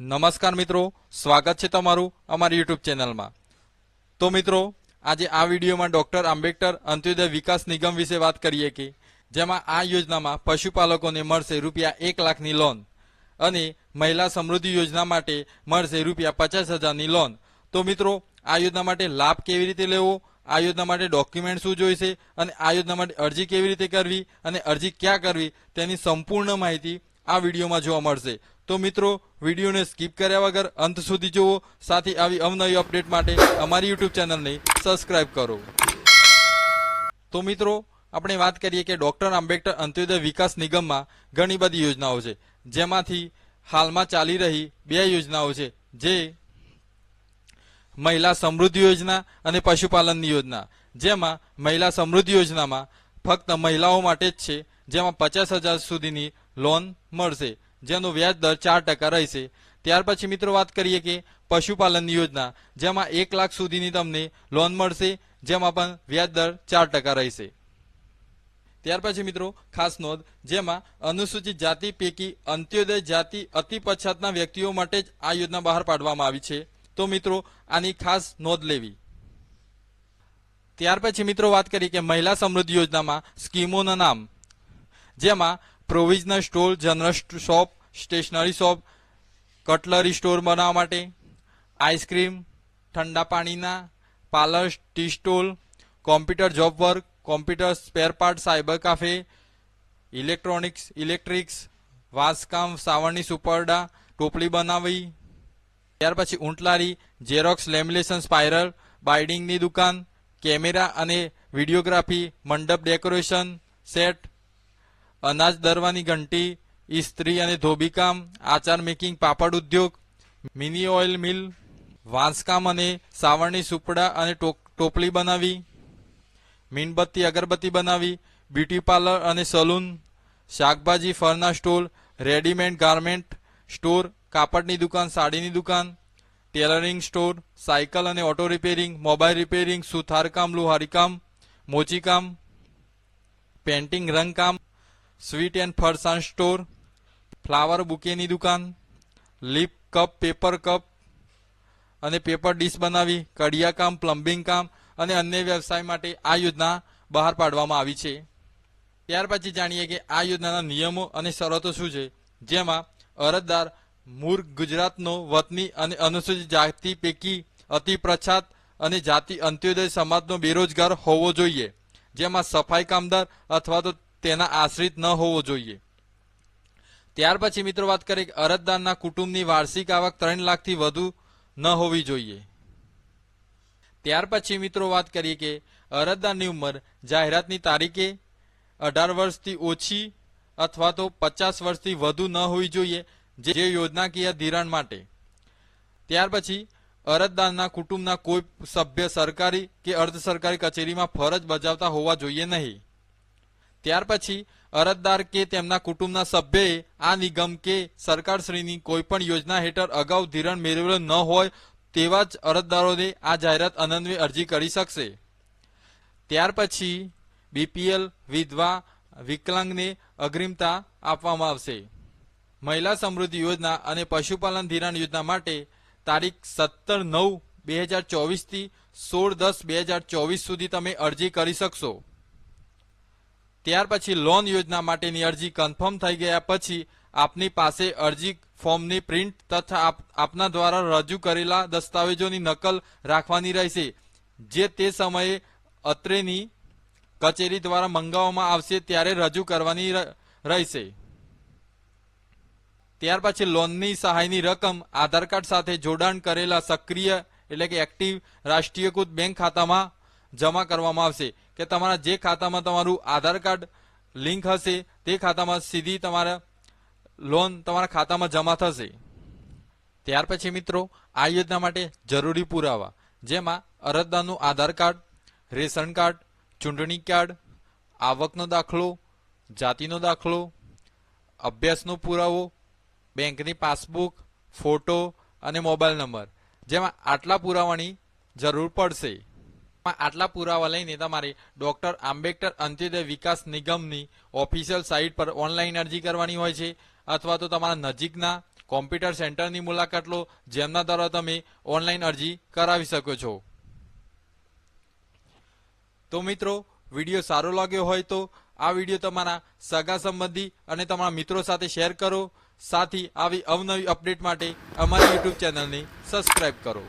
નમસ્કાર મિત્રો, સ્વાગત છે તમારું અમારી યુટ્યુબ ચેનલમાં. તો મિત્રો, આજે આ વિડીયોમાં ડોક્ટર આંબેડકર અંત્યોદય વિકાસ નિગમ વિશે વાત કરીએ કે જેમાં આ યોજનામાં પશુપાલકોને મળશે રૂપિયા એક લાખની લોન અને મહિલા સમૃદ્ધિ યોજના માટે મળશે રૂપિયા પચાસ હજારની લોન તો મિત્રો, આ યોજના માટે લાભ કેવી રીતે લેવો? આ યોજના માટે ડોક્યુમેન્ટ શું જોઈશે? અને આ યોજના માટે અરજી કેવી રીતે કરવી? અને અરજી ક્યાં કરવી? તેની સંપૂર્ણ માહિતી આ વિડીયોમાં જોવા મળશે. તો મિત્રો, વિડીયોને સ્કીપ કર્યા વગર અંત સુધી જુઓ. સાથે આવી અવનવી અપડેટ માટે અમારી યુટ્યુબ ચેનલને સબસ્ક્રાઇબ કરો. તો મિત્રો, આપણે વાત કરીએ કે ડોક્ટર આંબેડકર અંત્યોદય વિકાસ નિગમમાં ઘણી બધી યોજનાઓ છે, જેમાંથી હાલમાં ચાલી રહી બે યોજનાઓ છે. જે મહિલા સમૃદ્ધિ યોજના અને પશુપાલનની યોજના. જેમાં મહિલા સમૃદ્ધિ યોજનામાં ફક્ત મહિલાઓ માટે જ છે, જેમાં પચાસ હજાર સુધીની લોન મળશે. જેનો વ્યાજ દર ચાર ટકા રહેશે. ત્યાર પછી મિત્રો વાત કરીએ કે પશુપાલનની યોજના, જેમાં એક લાખ સુધીની તમને લોન મળશે, જેમાં પણ વ્યાજ દર ચાર ટકા રહેશે. ત્યાર પછી મિત્રો, ખાસ નોંધ, જેમાં અનુસૂચિત જાતિ પૈકી અંત્યોદય જાતિ અતિ પછાતના વ્યક્તિઓ માટે જ આ યોજના બહાર પાડવામાં આવી છે. તો મિત્રો, આની ખાસ નોંધ લેવી. ત્યાર પછી મિત્રો વાત કરીએ કે મહિલા સમૃદ્ધિ યોજનામાં સ્કીમોના નામ, જેમાં provisional store general shop stationery shop, cutlery store બનાવવા માટે, આઈસ્ક્રીમ, ઠંડા પાણીના, parlour, tea stall, computer job work, computer spare part, cyber cafe, electronics, electrics, વાંસકામ, સાવરણી સુપરડા, ટોપલી બનાવી. ત્યાર પછી ઊંટલારી, ઝેરોક્સ, લેમિનેશન સ્પાઇરલ બાઇડિંગની દુકાન, કેમેરા અને વિડીયોગ્રાફી, મંડપ ડેકોરેશન, સેટ, અનાજ દરવાની ઘંટી ઇસ્ત્રી અને ધોબીકામ આચાર મેકિંગ, પાપડ ઉદ્યોગ, મિની ઓઇલ મિલ વાંસકામ અને સાવરણી સુપડા અને ટોપલી બનાવી, મીણબત્તી, અગરબત્તી બનાવી, બ્યુટી પાર્લર અને સલૂન, શાકભાજી, ફરના સ્ટોલ, રેડીમેડ ગાર્મેન્ટ સ્ટોર, કાપડની દુકાન, સાડીની દુકાન, ટેલરિંગ સ્ટોર, સાયકલ અને ઓટો રિપેરિંગ, મોબાઈલ રિપેરિંગ સુથારકામ લુહારીકામ મોચીકામ પેન્ટિંગ રંગકામ સ્વીટ એન્ડ ફરસાણ સ્ટોર ફ્લાવર બુકેની દુકાન, લીપ કપ, પેપર કપ અને પેપર ડીશ બનાવી, કડિયા કામ, પ્લમ્બિંગ કામ અને અન્ય વ્યવસાય માટે આ યોજના બહાર પાડવામાં આવી છે. ત્યાર પછી જાણીએ કે આ યોજનાના નિયમો અને શરતો શું છે, જેમાં અરજદાર મૂળ ગુજરાતનો વતની અને અનુસૂચિત જાતિ પૈકી અતિ પ્રછાત અને જાતિ અંત્યોદય સમાજનો બેરોજગાર હોવો જોઈએ, જેમાં સફાઈ કામદાર અથવા તો તેના આશ્રિત ન હોવો જોઈએ. ત્યાર પછી મિત્રો વાત કરીએ અરજદારના કુટુંબની વાર્ષિક આવક ત્રણ લાખથી વધુ ન હોવી જોઈએ. ત્યાર પછી મિત્રો વાત કરીએ કે અરજદારની ઉંમર જાહેરાતની તારીખે અઢાર વર્ષથી ઓછી અથવા તો પચાસ વર્ષથી વધુ ન હોવી જોઈએ જે યોજનાકીય ધિરાણ માટે. ત્યાર પછી અરજદારના કુટુંબના કોઈ સભ્ય સરકારી કે અર્ધ સરકારી કચેરીમાં ફરજ બજાવતા હોવા જોઈએ નહીં. ત્યાર પછી અરજદાર કે તેમના કુટુંબના સભ્યએ આ નિગમ કે સરકારશ્રીની કોઈ પણ યોજના હેઠળ અગાઉ ધિરાણ મેળવેલ ન હોય તેવા જ અરજદારોને આ જાહેરાત અનન્વે અરજી કરી શકશે. ત્યાર પછી બીપીએલ વિધવા વિકલાંગને અગ્રિમતા આપવામાં આવશે. મહિલા સમૃદ્ધિ યોજના અને પશુપાલન ધિરાણ યોજના માટે તારીખ સત્તર નવ બે હજાર ચોવીસથી સોળ દસ બે હજાર ચોવીસ સુધી તમે અરજી કરી શકશો. ત્યાર પછી લોન યોજના માટેની અરજી કન્ફર્મ થઈ ગયા પછી આપની પાસે અરજી ફોર્મની પ્રિન્ટ તથા આપ- આપના દ્વારા રજૂ કરેલા દસ્તાવેજોની નકલ રાખવાની રહેશે, જે તે સમયે અત્રેની કચેરી દ્વારા મંગાવવામાં આવશે ત્યારે રજૂ કરવાની રહેશે. ત્યાર પછી લોનની સહાયની રકમ આધાર કાર્ડ સાથે જોડાણ કરેલા સક્રિય એટલે કે એક્ટિવ રાષ્ટ્રીયકૃત બેંક ખાતામાં જમા કરવામાં આવશે કે તમારા જે ખાતામાં તમારું આધાર કાર્ડ લિંક હશે, તે ખાતામાં સીધી તમારા લોન તમારા ખાતામાં જમા થશે. ત્યાર પછી મિત્રો, આ યોજના માટે જરૂરી પુરાવા, જેમાં અરજદારનું આધાર કાર્ડ, રેશન કાર્ડ, ચૂંટણી કાર્ડ, આવકનો દાખલો, જાતિનો દાખલો, અભ્યાસનો પુરાવો, બેંકની પાસબુક, ફોટો અને મોબાઈલ નંબર, જેમાં આટલા પુરાવાની જરૂર પડશે. આટલા પુરાવા લઈને તમારે ડોક્ટર આંબેડકર અંત્યોદય વિકાસ નિગમની ઓફિશિયલ સાઇટ પર ઓનલાઈન અરજી કરવાની હોય છે, અથવા તો તમારા નજીકના કોમ્પ્યુટર સેન્ટરની મુલાકાત લો, જેમના દ્વારા તમે ઓનલાઈન અરજી કરાવી શકો છો. તો મિત્રો, વીડિયો સારો લાગ્યો હોય તો આ વીડિયો તમારા સગા સંબંધી અને તમારા મિત્રો સાથે શેર કરો. સાથી આવી અવનવી અપડેટ માટે અમારી યુટ્યુબ ચેનલને સબસ્ક્રાઈબ કરો.